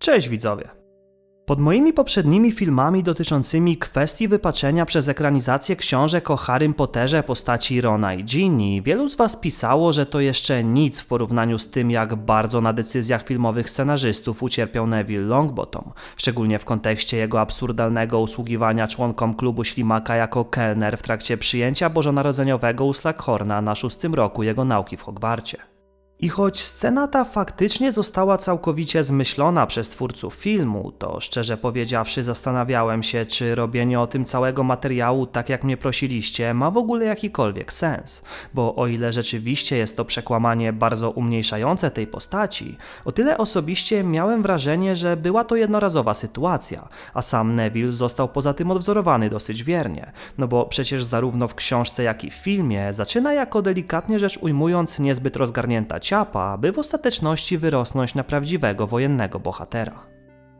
Cześć widzowie! Pod moimi poprzednimi filmami dotyczącymi kwestii wypaczenia przez ekranizację książek o Harrym Potterze postaci Rona i Ginny, wielu z Was pisało, że to jeszcze nic w porównaniu z tym, jak bardzo na decyzjach filmowych scenarzystów ucierpiał Neville Longbottom, szczególnie w kontekście jego absurdalnego usługiwania członkom klubu Ślimaka jako kelner w trakcie przyjęcia bożonarodzeniowego u Slughorna na szóstym roku jego nauki w Hogwarcie. I choć scena ta faktycznie została całkowicie zmyślona przez twórców filmu, to szczerze powiedziawszy zastanawiałem się, czy robienie o tym całego materiału tak jak mnie prosiliście ma w ogóle jakikolwiek sens. Bo o ile rzeczywiście jest to przekłamanie bardzo umniejszające tej postaci, o tyle osobiście miałem wrażenie, że była to jednorazowa sytuacja, a sam Neville został poza tym odwzorowany dosyć wiernie. No bo przecież zarówno w książce jak i w filmie zaczyna jako delikatnie rzecz ujmując niezbyt rozgarnięta ciapa, by w ostateczności wyrosnąć na prawdziwego wojennego bohatera.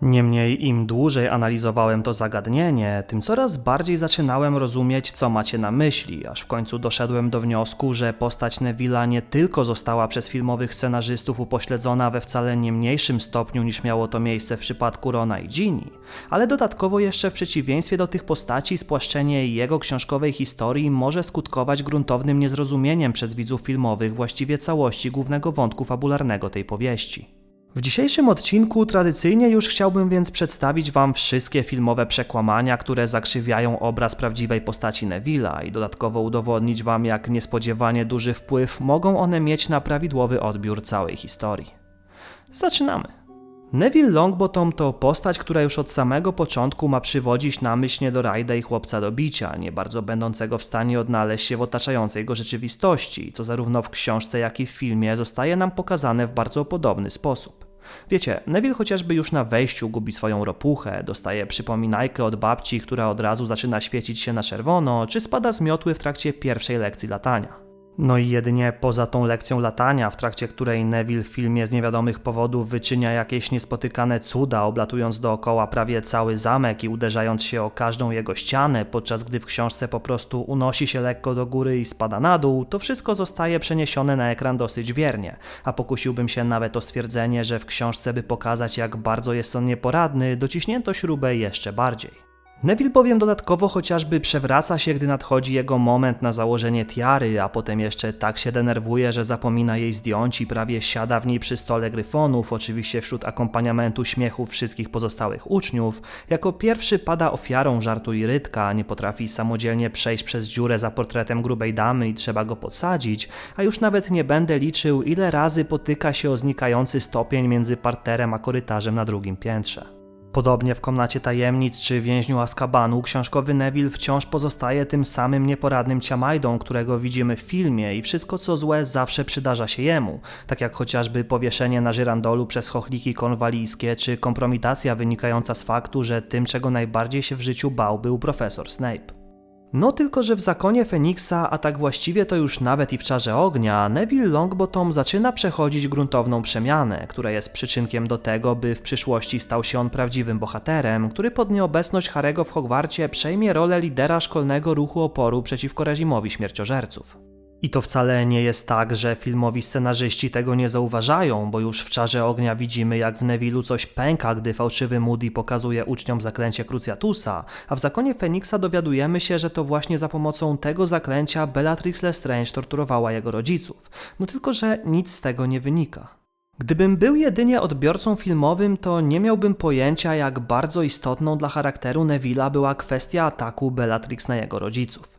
Niemniej im dłużej analizowałem to zagadnienie, tym coraz bardziej zaczynałem rozumieć, co macie na myśli, aż w końcu doszedłem do wniosku, że postać Neville'a nie tylko została przez filmowych scenarzystów upośledzona we wcale nie mniejszym stopniu niż miało to miejsce w przypadku Rona i Ginny, ale dodatkowo jeszcze w przeciwieństwie do tych postaci spłaszczenie jego książkowej historii może skutkować gruntownym niezrozumieniem przez widzów filmowych właściwie całości głównego wątku fabularnego tej powieści. W dzisiejszym odcinku tradycyjnie już chciałbym więc przedstawić Wam wszystkie filmowe przekłamania, które zakrzywiają obraz prawdziwej postaci Neville'a i dodatkowo udowodnić Wam, jak niespodziewanie duży wpływ mogą one mieć na prawidłowy odbiór całej historii. Zaczynamy. Neville Longbottom to postać, która już od samego początku ma przywodzić na myśl niedorajda i chłopca do bicia, nie bardzo będącego w stanie odnaleźć się w otaczającej go rzeczywistości, co zarówno w książce, jak i w filmie zostaje nam pokazane w bardzo podobny sposób. Wiecie, Neville chociażby już na wejściu gubi swoją ropuchę, dostaje przypominajkę od babci, która od razu zaczyna świecić się na czerwono, czy spada z miotły w trakcie pierwszej lekcji latania. No i jedynie poza tą lekcją latania, w trakcie której Neville w filmie z niewiadomych powodów wyczynia jakieś niespotykane cuda, oblatując dookoła prawie cały zamek i uderzając się o każdą jego ścianę, podczas gdy w książce po prostu unosi się lekko do góry i spada na dół, to wszystko zostaje przeniesione na ekran dosyć wiernie, a pokusiłbym się nawet o stwierdzenie, że w książce, by pokazać jak bardzo jest on nieporadny, dociśnięto śrubę jeszcze bardziej. Neville bowiem dodatkowo chociażby przewraca się, gdy nadchodzi jego moment na założenie tiary, a potem jeszcze tak się denerwuje, że zapomina jej zdjąć i prawie siada w niej przy stole gryfonów, oczywiście wśród akompaniamentu śmiechów wszystkich pozostałych uczniów. Jako pierwszy pada ofiarą żartu i rytka, nie potrafi samodzielnie przejść przez dziurę za portretem grubej damy i trzeba go podsadzić, a już nawet nie będę liczył, ile razy potyka się o znikający stopień między parterem a korytarzem na drugim piętrze. Podobnie w Komnacie Tajemnic czy Więźniu Azkabanu książkowy Neville wciąż pozostaje tym samym nieporadnym ciamajdą, którego widzimy w filmie i wszystko co złe zawsze przydarza się jemu, tak jak chociażby powieszenie na żyrandolu przez chochliki konwalijskie czy kompromitacja wynikająca z faktu, że tym czego najbardziej się w życiu bał był profesor Snape. No tylko, że w zakonie Feniksa, a tak właściwie to już nawet i w czarze ognia, Neville Longbottom zaczyna przechodzić gruntowną przemianę, która jest przyczynkiem do tego, by w przyszłości stał się on prawdziwym bohaterem, który pod nieobecność Harego w Hogwarcie przejmie rolę lidera szkolnego ruchu oporu przeciwko reżimowi śmierciożerców. I to wcale nie jest tak, że filmowi scenarzyści tego nie zauważają, bo już w Czarze Ognia widzimy, jak w Nevilu coś pęka, gdy fałszywy Moody pokazuje uczniom zaklęcie Cruciatusa, a w Zakonie Feniksa dowiadujemy się, że to właśnie za pomocą tego zaklęcia Bellatrix Lestrange torturowała jego rodziców. No tylko, że nic z tego nie wynika. Gdybym był jedynie odbiorcą filmowym, to nie miałbym pojęcia, jak bardzo istotną dla charakteru Neville'a była kwestia ataku Bellatrix na jego rodziców.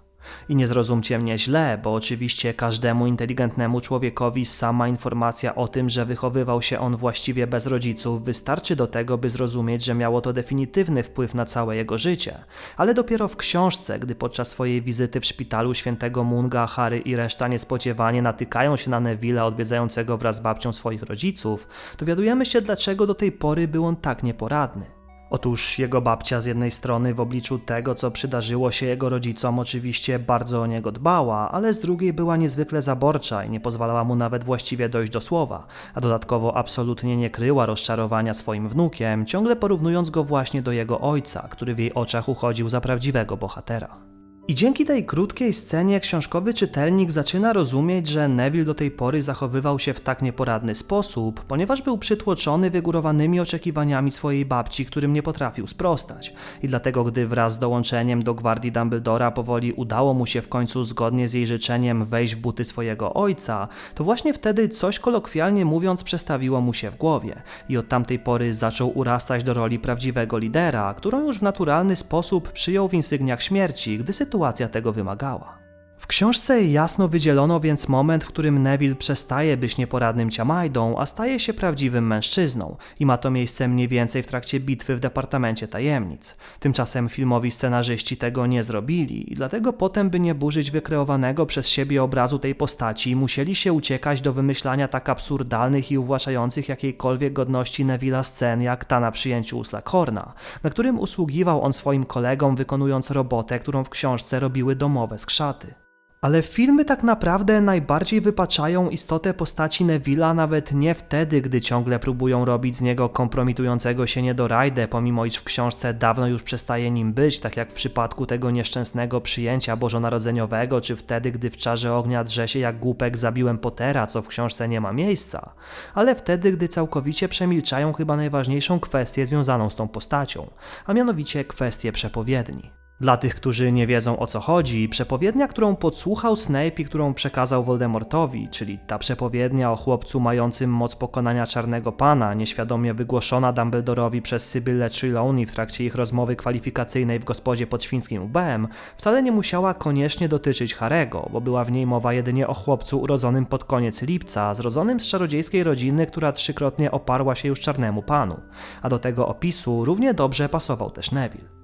I nie zrozumcie mnie źle, bo oczywiście każdemu inteligentnemu człowiekowi sama informacja o tym, że wychowywał się on właściwie bez rodziców, wystarczy do tego, by zrozumieć, że miało to definitywny wpływ na całe jego życie. Ale dopiero w książce, gdy podczas swojej wizyty w szpitalu świętego Munga, Harry i reszta niespodziewanie natykają się na Neville'a odwiedzającego wraz z babcią swoich rodziców, dowiadujemy się, dlaczego do tej pory był on tak nieporadny. Otóż jego babcia z jednej strony w obliczu tego, co przydarzyło się jego rodzicom, oczywiście bardzo o niego dbała, ale z drugiej była niezwykle zaborcza i nie pozwalała mu nawet właściwie dojść do słowa, a dodatkowo absolutnie nie kryła rozczarowania swoim wnukiem, ciągle porównując go właśnie do jego ojca, który w jej oczach uchodził za prawdziwego bohatera. I dzięki tej krótkiej scenie książkowy czytelnik zaczyna rozumieć, że Neville do tej pory zachowywał się w tak nieporadny sposób, ponieważ był przytłoczony wygórowanymi oczekiwaniami swojej babci, którym nie potrafił sprostać. I dlatego, gdy wraz z dołączeniem do gwardii Dumbledora powoli udało mu się w końcu zgodnie z jej życzeniem wejść w buty swojego ojca, to właśnie wtedy coś kolokwialnie mówiąc przestawiło mu się w głowie i od tamtej pory zaczął urastać do roli prawdziwego lidera, którą już w naturalny sposób przyjął w insygniach śmierci, gdy sytuacja tego wymagała. W książce jasno wydzielono więc moment, w którym Neville przestaje być nieporadnym ciamajdą, a staje się prawdziwym mężczyzną i ma to miejsce mniej więcej w trakcie bitwy w Departamencie Tajemnic. Tymczasem filmowi scenarzyści tego nie zrobili i dlatego potem, by nie burzyć wykreowanego przez siebie obrazu tej postaci, musieli się uciekać do wymyślania tak absurdalnych i uwłaczających jakiejkolwiek godności Neville'a scen jak ta na przyjęciu u Slughorna, na którym usługiwał on swoim kolegom wykonując robotę, którą w książce robiły domowe skrzaty. Ale filmy tak naprawdę najbardziej wypaczają istotę postaci Neville'a nawet nie wtedy, gdy ciągle próbują robić z niego kompromitującego się niedorajdę, pomimo iż w książce dawno już przestaje nim być, tak jak w przypadku tego nieszczęsnego przyjęcia bożonarodzeniowego, czy wtedy, gdy w czarze ognia drze się jak głupek zabiłem Pottera, co w książce nie ma miejsca, ale wtedy, gdy całkowicie przemilczają chyba najważniejszą kwestię związaną z tą postacią, a mianowicie kwestię przepowiedni. Dla tych, którzy nie wiedzą o co chodzi, przepowiednia, którą podsłuchał Snape i którą przekazał Voldemortowi, czyli ta przepowiednia o chłopcu mającym moc pokonania Czarnego Pana, nieświadomie wygłoszona Dumbledorowi przez Sybylę Trelawney w trakcie ich rozmowy kwalifikacyjnej w gospodzie pod świńskim UBM, wcale nie musiała koniecznie dotyczyć Harego, bo była w niej mowa jedynie o chłopcu urodzonym pod koniec lipca, zrodzonym z czarodziejskiej rodziny, która trzykrotnie oparła się już Czarnemu Panu. A do tego opisu równie dobrze pasował też Neville.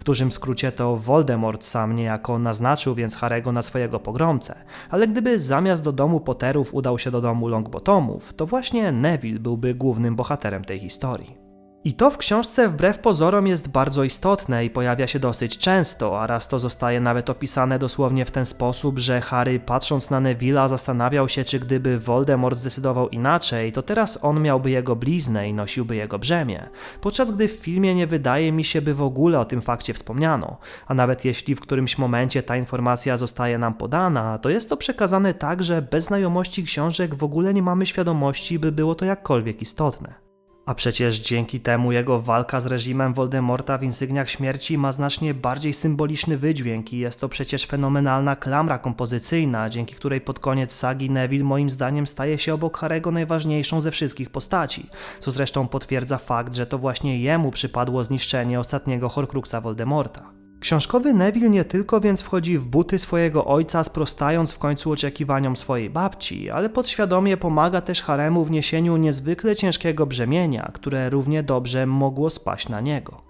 W dużym skrócie to Voldemort sam niejako naznaczył więc Harego na swojego pogromcę, ale gdyby zamiast do domu Potterów udał się do domu Longbottomów, to właśnie Neville byłby głównym bohaterem tej historii. I to w książce wbrew pozorom jest bardzo istotne i pojawia się dosyć często, a raz to zostaje nawet opisane dosłownie w ten sposób, że Harry patrząc na Neville'a zastanawiał się, czy gdyby Voldemort zdecydował inaczej, to teraz on miałby jego bliznę i nosiłby jego brzemię, podczas gdy w filmie nie wydaje mi się, by w ogóle o tym fakcie wspomniano, a nawet jeśli w którymś momencie ta informacja zostaje nam podana, to jest to przekazane tak, że bez znajomości książek w ogóle nie mamy świadomości, by było to jakkolwiek istotne. A przecież dzięki temu jego walka z reżimem Voldemorta w insygniach śmierci ma znacznie bardziej symboliczny wydźwięk i jest to przecież fenomenalna klamra kompozycyjna, dzięki której pod koniec sagi Neville moim zdaniem staje się obok Harego najważniejszą ze wszystkich postaci, co zresztą potwierdza fakt, że to właśnie jemu przypadło zniszczenie ostatniego Horcruxa Voldemorta. Książkowy Neville nie tylko więc wchodzi w buty swojego ojca, sprostając w końcu oczekiwaniom swojej babci, ale podświadomie pomaga też Haremu w niesieniu niezwykle ciężkiego brzemienia, które równie dobrze mogło spaść na niego.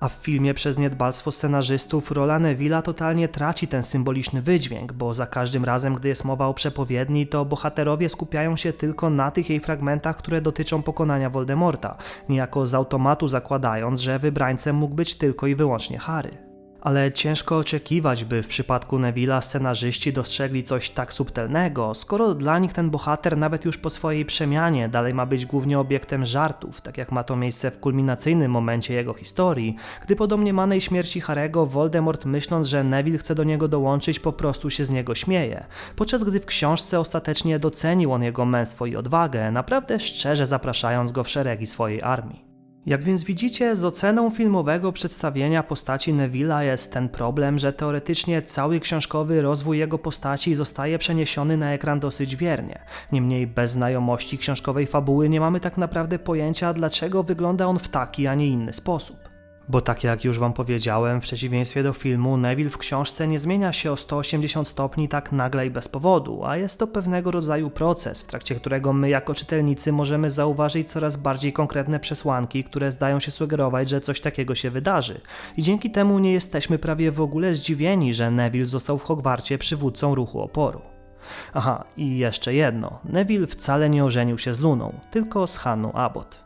A w filmie przez niedbalstwo scenarzystów rola Neville'a totalnie traci ten symboliczny wydźwięk, bo za każdym razem, gdy jest mowa o przepowiedni, to bohaterowie skupiają się tylko na tych jej fragmentach, które dotyczą pokonania Voldemorta, niejako z automatu zakładając, że wybrańcem mógł być tylko i wyłącznie Harry ale ciężko oczekiwać, by w przypadku Neville'a scenarzyści dostrzegli coś tak subtelnego, skoro dla nich ten bohater nawet już po swojej przemianie dalej ma być głównie obiektem żartów, tak jak ma to miejsce w kulminacyjnym momencie jego historii, gdy po domniemanej śmierci Harego Voldemort myśląc, że Neville chce do niego dołączyć po prostu się z niego śmieje, podczas gdy w książce ostatecznie docenił on jego męstwo i odwagę, naprawdę szczerze zapraszając go w szeregi swojej armii. Jak więc widzicie, z oceną filmowego przedstawienia postaci Neville'a jest ten problem, że teoretycznie cały książkowy rozwój jego postaci zostaje przeniesiony na ekran dosyć wiernie. Niemniej bez znajomości książkowej fabuły nie mamy tak naprawdę pojęcia, dlaczego wygląda on w taki, a nie inny sposób. Bo tak jak już wam powiedziałem, w przeciwieństwie do filmu, Neville w książce nie zmienia się o 180 stopni tak nagle i bez powodu, a jest to pewnego rodzaju proces, w trakcie którego my jako czytelnicy możemy zauważyć coraz bardziej konkretne przesłanki, które zdają się sugerować, że coś takiego się wydarzy. I dzięki temu nie jesteśmy prawie w ogóle zdziwieni, że Neville został w Hogwarcie przywódcą ruchu oporu. Aha, i jeszcze jedno. Neville wcale nie ożenił się z Luną, tylko z Hanną Abbott.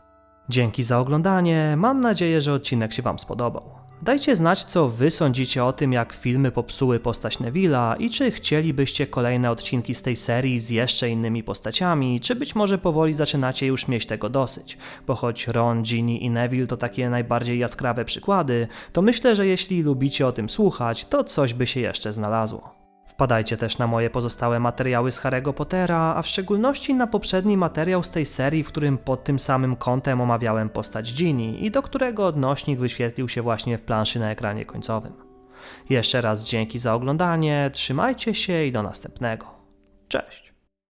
Dzięki za oglądanie, mam nadzieję, że odcinek się Wam spodobał. Dajcie znać, co wy sądzicie o tym, jak filmy popsuły postać Neville'a i czy chcielibyście kolejne odcinki z tej serii z jeszcze innymi postaciami, czy być może powoli zaczynacie już mieć tego dosyć. Bo choć Ron, Ginny i Neville to takie najbardziej jaskrawe przykłady, to myślę, że jeśli lubicie o tym słuchać, to coś by się jeszcze znalazło. Wpadajcie też na moje pozostałe materiały z Harry'ego Pottera, a w szczególności na poprzedni materiał z tej serii, w którym pod tym samym kątem omawiałem postać Ginny i do którego odnośnik wyświetlił się właśnie w planszy na ekranie końcowym. Jeszcze raz dzięki za oglądanie, trzymajcie się i do następnego. Cześć!